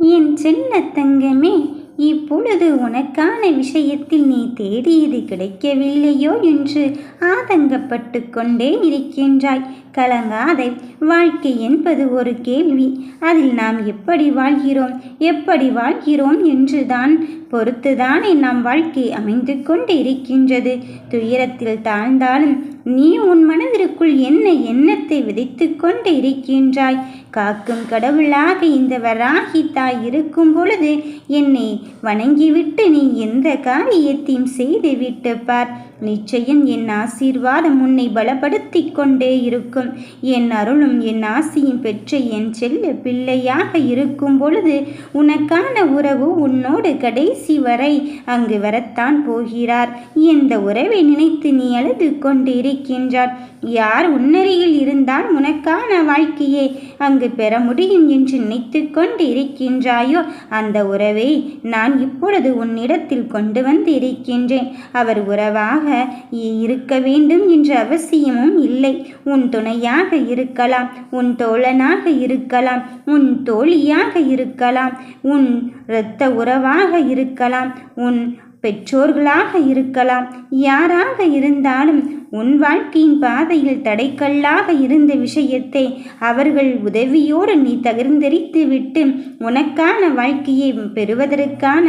என் செல்ல தங்கமே இப்பொழுது உனக்கான விஷயத்தில் நீ தேடியது கிடைக்கவில்லையோ என்று ஆதங்கப்பட்டு கொண்டே இருக்கின்றாய். கலங்காதை வாழ்க்கை என்பது ஒரு கேள்வி. அதில் நாம் எப்படி வாழ்கிறோம்? எப்படி வாழ்கிறோம் என்றுதான் பொறுத்துதானே நம் வாழ்க்கை அமைந்து கொண்டு இருக்கின்றது. துயரத்தில் தாழ்ந்தாலும் நீ உன் மனதிற்குள் என்ன எண்ணத்தை விதைத்து கொண்டு இருக்கின்றாய்? காக்கும் கடவுளாக இந்த வராகி தாய் இருக்கும் பொழுது என்னை வணங்கிவிட்டு நீ எந்த காரியத்தையும் செய்து விட்டு பார். நிச்சயம் என் ஆசீர்வாதம் உன்னை பலப்படுத்தி கொண்டே இருக்கும். என் அருளும் என் ஆசியும் பெற்ற என் செல்ல பிள்ளையாக இருக்கும் பொழுது உனக்கான உறவு உன்னோடு கடைசி வரை அங்கு வரத்தான் போகிறார். இந்த உறவை நினைத்து நீ அழுது கொண்டிருக்கின்றார் யார் உன்னருகில் இருந்தால் உனக்கான வாழ்க்கையை அங்கு பெற முடியும் என்று நினைத்து கொண்டு இருக்கின்றாயோ அந்த உறவை நான் இப்பொழுது உன்னிடத்தில் கொண்டு வந்து இருக்கின்றேன் அவர் உறவாக இருக்க வேண்டும் என்ற அவசியமும் இல்லை. உன் துணையாக இருக்கலாம் உன் தோழனாக இருக்கலாம் உன் தோழியாக இருக்கலாம் உன் இரத்த உறவாக இருக்கலாம் உன் பெற்றோர்களாக இருக்கலாம் யாராக இருந்தாலும் உன் வாழ்க்கையின் பாதையில் தடைக்கல்லாக இருந்த விஷயத்தை அவர்கள் உதவியோடு நீ தகர்ந்தெறித்து விட்டு உனக்கான வாழ்க்கையை பெறுவதற்கான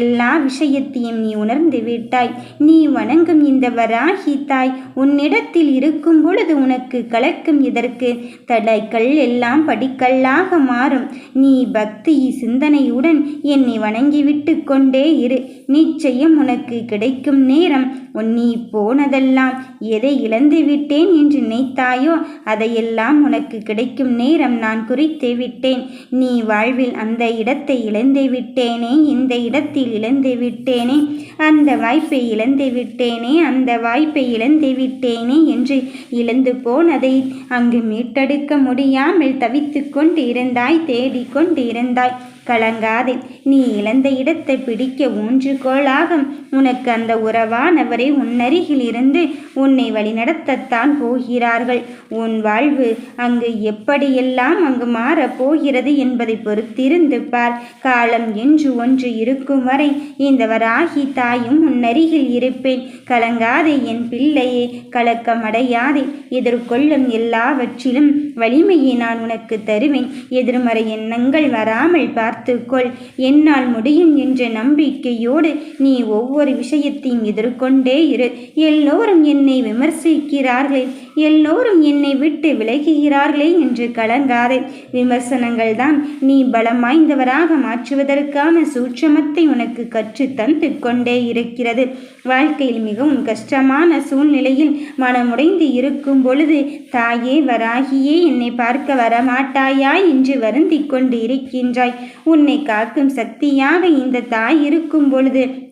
எல்லா விஷயத்தையும் நீ உணர்ந்து விட்டாய். நீ வணங்கும் இந்த வராகி தாய் உன்னிடத்தில் இருக்கும் பொழுது உனக்கு கலக்கும் இதற்கு தடைக்கல் எல்லாம் படிக்கல்லாக மாறும். நீ பக்தி சிந்தனையுடன் என்னை வணங்கிவிட்டு கொண்டே இரு. நிச்சயம் உனக்கு கிடைக்கும் நேரம் நீ போனதெல்லாம் எதை இழந்து விட்டேன் என்று நினைத்தாயோ அதையெல்லாம் உனக்கு கிடைக்கும் நேரம் நான் குறித்து விட்டேன். நீ வாழ்வில் அந்த இடத்தை இழந்து விட்டேனே இந்த இடத்தில் இழந்து விட்டேனே அந்த வாய்ப்பை இழந்து விட்டேனே அந்த வாய்ப்பை இழந்து விட்டேனே என்று இழந்து போனதை அங்கு மீட்டெடுக்க முடியாமல் தவித்து கொண்டு இருந்தாய் தேடிக்கொண்டு இருந்தாய். கலங்காதே. நீ இழந்த இடத்தை பிடிக்க ஊன்றுகோளாக உனக்கு அந்த உறவானவரை உன்னருகில் இருந்து உன்னை வழிநடத்தத்தான் போகிறார்கள். உன் வாழ்வு அங்கு எப்படியெல்லாம் அங்கு மாறப் போகிறது என்பதை பொறுத்திருந்து பார். காலம் என்று ஒன்று இருக்கும் வரை இந்த வராகி தாயும் உன்னருகில் இருப்பேன். கலங்காதே என் பிள்ளையே கலக்கமடையாதே எதிர்கொள்ளும் எல்லாவற்றிலும் வலிமையை நான் உனக்கு தருவேன். எதிர்மறை எண்ணங்கள் வராமல் பார். பார்த்துக்கொள். என்னால் முடியும் என்ற நம்பிக்கையோடு நீ ஒவ்வொரு விஷயத்தையும் எதிர்கொண்டே இரு. எல்லோரும் என்னை விமர்சிக்கிறார்களே. எல்லோரும் என்னை விட்டு விலகுகிறார்களே என்று கலங்காதே. விமர்சனங்கள் தான் நீ பலம் வாய்ந்தவராக மாற்றுவதற்கான சூட்சமத்தை உனக்கு கற்று தந்து கொண்டே இருக்கிறது. வாழ்க்கையில் மிகவும் கஷ்டமான சூழ்நிலையில் மனமுடைந்து இருக்கும் பொழுது தாயே வராகியே என்னை பார்க்க வரமாட்டாயா? என்று வருந்தி கொண்டு இருக்கின்றாய். உன்னை காக்கும் சக்தியாக இந்த தாய் இருக்கும் பொழுது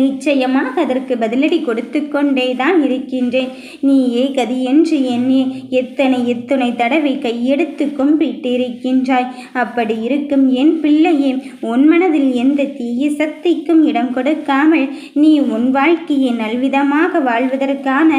நிச்சயமாக அதற்கு பதிலடி கொடுத்து கொண்டே தான் இருக்கின்றேன். நீயே கதி என்று எண்ணி எத்தனை எத்தனை தடவை கையெடுத்து கும்பிட்டிருக்கின்றாய்? அப்படி இருக்கும் என் பிள்ளையே உன் மனதில் எந்த தீய சக்திக்கும் இடம் கொடுக்காமல் நீ உன் வாழ்க்கையை நல்விதமாக வாழ்வதற்கான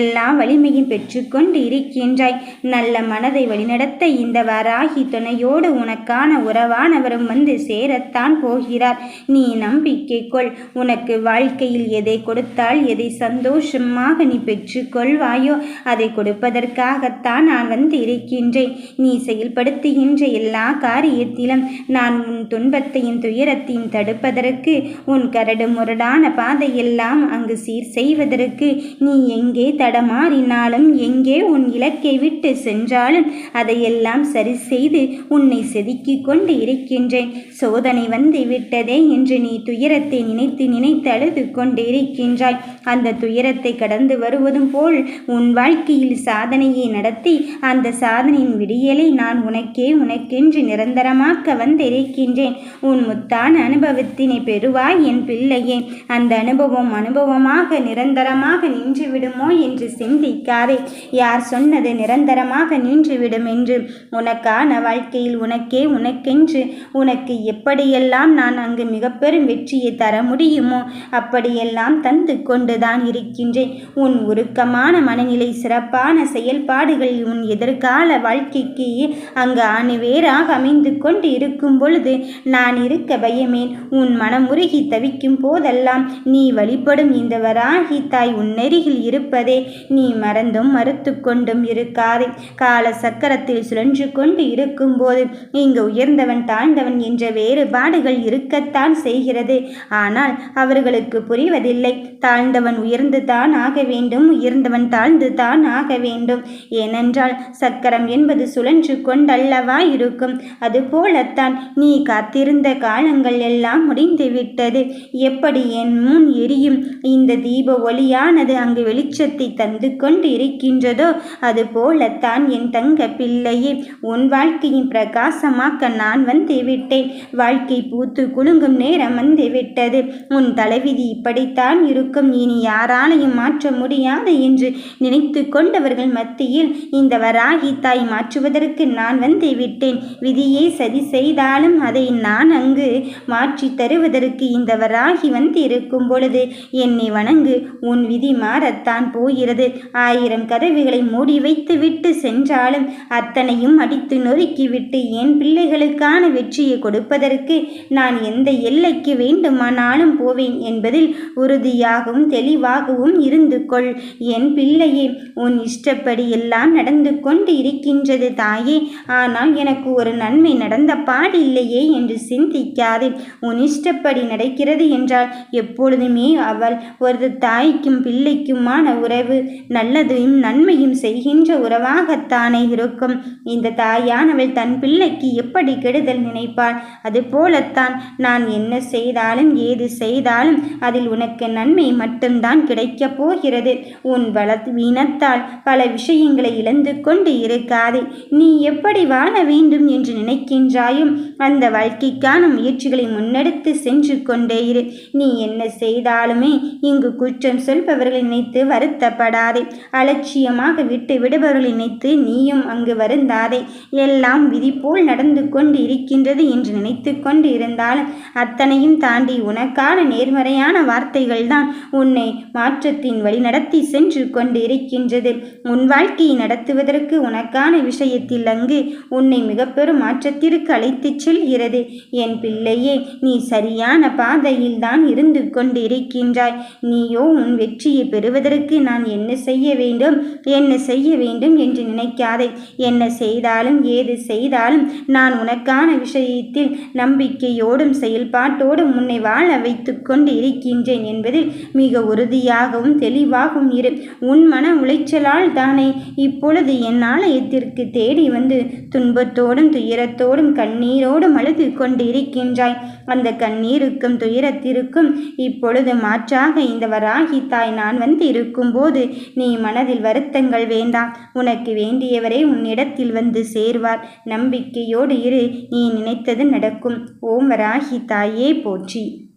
எல்லா வலிமையும் பெற்றுக்கொண்டு இருக்கின்றாய். நல்ல மனதை வழிநடத்த இந்த வராகி துணையோடு உனக்கான உறவானவரும் வந்து சேரத்தான் போகிறார். நீ நம்பிக்கை கொள். உனக்கு வாழ்க்கையில் எதை கொடுத்தால் எதை சந்தோஷமாக நீ பெற்று கொள்வாயோ அதை கொடுப்பதற்காகத்தான் நான் வந்து இருக்கின்றேன். நீ செயல்படுத்துகின்ற எல்லா காரியத்திலும் நான் உன் துன்பத்தையும் துயரத்தையும் தடுப்பதற்கு உன் கரடு முரடான பாதையெல்லாம் அங்கு சீர் செய்வதற்கு நீ எங்கே தடமாறினாலும் எங்கே உன் இலக்கை விட்டு சென்றாலும் அதையெல்லாம் சரி செய்து உன்னை செதுக்கிக் கொண்டு இருக்கின்றேன். சோதனை வந்து விட்டதே என்று நீ துயரத்தை நினைத்து நினைத்த அழுது கொண்டிருக்கின்றாய் அந்த துயரத்தை கடந்து வருவதும் போல் உன் வாழ்க்கையில் சாதனையை நடத்தி அந்த சாதனையின் விடியலை நான் உனக்கே உனக்கென்று நிரந்தரமாக்க வந்திருக்கின்றேன். உன் முத்தான அனுபவத்தினை பெறுவாய் என் பிள்ளையே. அந்த அனுபவம் அனுபவமாக நிரந்தரமாக நின்றுவிடுமோ என்று சிந்திக்காதே. யார் சொன்னது நிரந்தரமாக நின்றுவிடும் என்று? உனக்கான வாழ்க்கையில் உனக்கே உனக்கென்று. உனக்கு எப்படியெல்லாம் நான் அங்கு மிக பெரும் வெற்றியை தர முடியுமோ அப்படியெல்லாம் தந்து கொண்டுதான் இருக்கின்றேன். உன் உருக்கமான மனநிலை சிறப்பான செயல்பாடுகள் உன் எதிர்கால வாழ்க்கைக்கு அங்கு அணுவேராக அமைந்து கொண்டு இருக்கும் பொழுது நான் இருக்க பயமேன். உன் மனம் உருகி தவிக்கும் போதெல்லாம் நீ வழிபடும் இந்த வராகி தாய் உன் நெருகில் இருப்பதே. நீ மறந்தும் மறுத்து கொண்டும் இருக்காதே. கால சக்கரத்தில் சுழன்று கொண்டு இருக்கும்போது இங்கு உயர்ந்தவன் தாழ்ந்தவன் என்ற வேறுபாடுகள் இருக்கத்தான் செய்கிறது. ஆனால் அவர் அவர்களுக்கு புரிவதில்லை. தாழ்ந்தவன் உயர்ந்து தான் ஆக வேண்டும். உயர்ந்தவன் தாழ்ந்து தான் ஆக வேண்டும். ஏனென்றால் சக்கரம் என்பது சுழன்று கொண்டல்லவா இருக்கும். அதுபோலத்தான் நீ காத்திருந்த காலங்கள் எல்லாம் முடிந்துவிட்டது. எப்படி என் முன் எரியும்? இந்த தீப ஒளியானது அங்கு வெளிச்சத்தை தந்து கொண்டு இருக்கின்றதோ அது போலத்தான் என் தங்க பிள்ளையே உன் வாழ்க்கையின் பிரகாசமாக்க நான் வந்து விட்டேன் வாழ்க்கை பூத்து குலுங்கும் நேரம் வந்து விட்டது உன் தலைவிதி இப்படித்தான் இருக்கும். இனி யாராலையும் மாற்ற முடியாது என்று நினைத்து கொண்டவர்கள் மத்தியில் இந்த வராகி தாய் மாற்றுவதற்கு நான் வந்து விட்டேன். விதியை சதி செய்தாலும் அதை நான் அங்கு மாற்றி தருவதற்கு இந்த வராகி வந்து இருக்கும் பொழுது என்னை வணங்கு. உன் விதி மாறத்தான் போகிறது. ஆயிரம் கதவுகளை மூடி வைத்து விட்டு சென்றாலும் அத்தனையும் அடித்து நொறுக்கிவிட்டு என் பிள்ளைகளுக்கான வெற்றியை கொடுப்பதற்கு நான் எந்த எல்லைக்கு வேண்டுமானாலும் போவேன் என்பதில் உறுதியாகவும் தெளிவாகவும் இருந்து கொள். என் பிள்ளையே உன் இஷ்டப்படி எல்லாம் நடந்து கொண்டு இருக்கின்றது தாயே. ஆனால் எனக்கு ஒரு நன்மை நடந்த பாடில்லையே என்று சிந்திக்காதே. உன் இஷ்டப்படி நடக்கிறது என்றால் எப்பொழுதுமே அவள் ஒரு தாய்க்கும் பிள்ளைக்குமான உறவு நல்லதையும் நன்மையும் செய்கின்ற உறவாகத்தானே இருக்கும். இந்த தாயானவள் தன் பிள்ளைக்கு எப்படி கெடுதல் நினைப்பாள்? அதுபோலத்தான் நான் என்ன செய்தாலும் ஏது செய்தாலும் அதில் உனக்கு நன்மை மட்டும்தான் கிடைக்கப் போகிறது. உன் வள வீணத்தால் பல விஷயங்களை இழந்து கொண்டு இருக்காதே. நீ எப்படி வாழ வேண்டும் என்று நினைக்கின்றாயும் அந்த வாழ்க்கைக்கான முயற்சிகளை முன்னெடுத்து சென்று கொண்டே இரு. நீ என்ன செய்தாலுமே இங்கு குற்றம் சொல்பவர்களை நினைத்து வருத்தப்படாதே. அலட்சியமாக விட்டு விடுபவர்களை நினைத்து நீயும் அங்கு வருந்தாதே. எல்லாம் விதி போல் நடந்து கொண்டு இருக்கின்றது என்று நினைத்து கொண்டு இருந்தாலும் அத்தனையும் தாண்டி உனக்கான நேர்மறையான வார்த்தைகள் தான் உன்னை மாற்றத்தின் வழி நடத்தி சென்று கொண்டு இருக்கின்றது உன் வாழ்க்கையை நடத்துவதற்கு உனக்கான விஷயத்தில் அங்கு உன்னை மிக பெரும் மாற்றத்திற்கு அழைத்துச் செல்கிறது. என் பிள்ளையே நீ சரியான பாதையில் தான் இருந்து கொண்டு இருக்கின்றாய் நீயோ உன் வெற்றியை பெறுவதற்கு நான் என்ன செய்ய வேண்டும்? என்ன செய்ய வேண்டும் என்று நினைக்காதே. என்ன செய்தாலும் ஏது செய்தாலும் நான் உனக்கான விஷயத்தில் நம்பிக்கையோடும் செயல்பாட்டோடும் உன்னை வாழ வைத்து கொண்டு இருக்கின்றேன் என்பதில் மிக உறுதியாகவும் தெளிவாகவும் இரு. உன் மன உளைச்சலால் தானே இப்பொழுது என் ஆலயத்திற்கு தேடி வந்து துன்பத்தோடும் துயரத்தோடும் கண்ணீரோடும் அழுது கொண்டு இருக்கின்றாய் அந்த கண்ணீருக்கும் துயரத்திற்கும் இப்பொழுது மாற்றாக இந்த வராகி தாய் நான் வந்து இருக்கும்போது நீ மனதில் வருத்தங்கள் வேண்டாம் உனக்கு வேண்டியவரே உன்னிடத்தில் வந்து சேர்வார். நம்பிக்கையோடு இரு. நீ நினைத்தது நடக்கும். ஓம் வராகி தாயே போற்றி.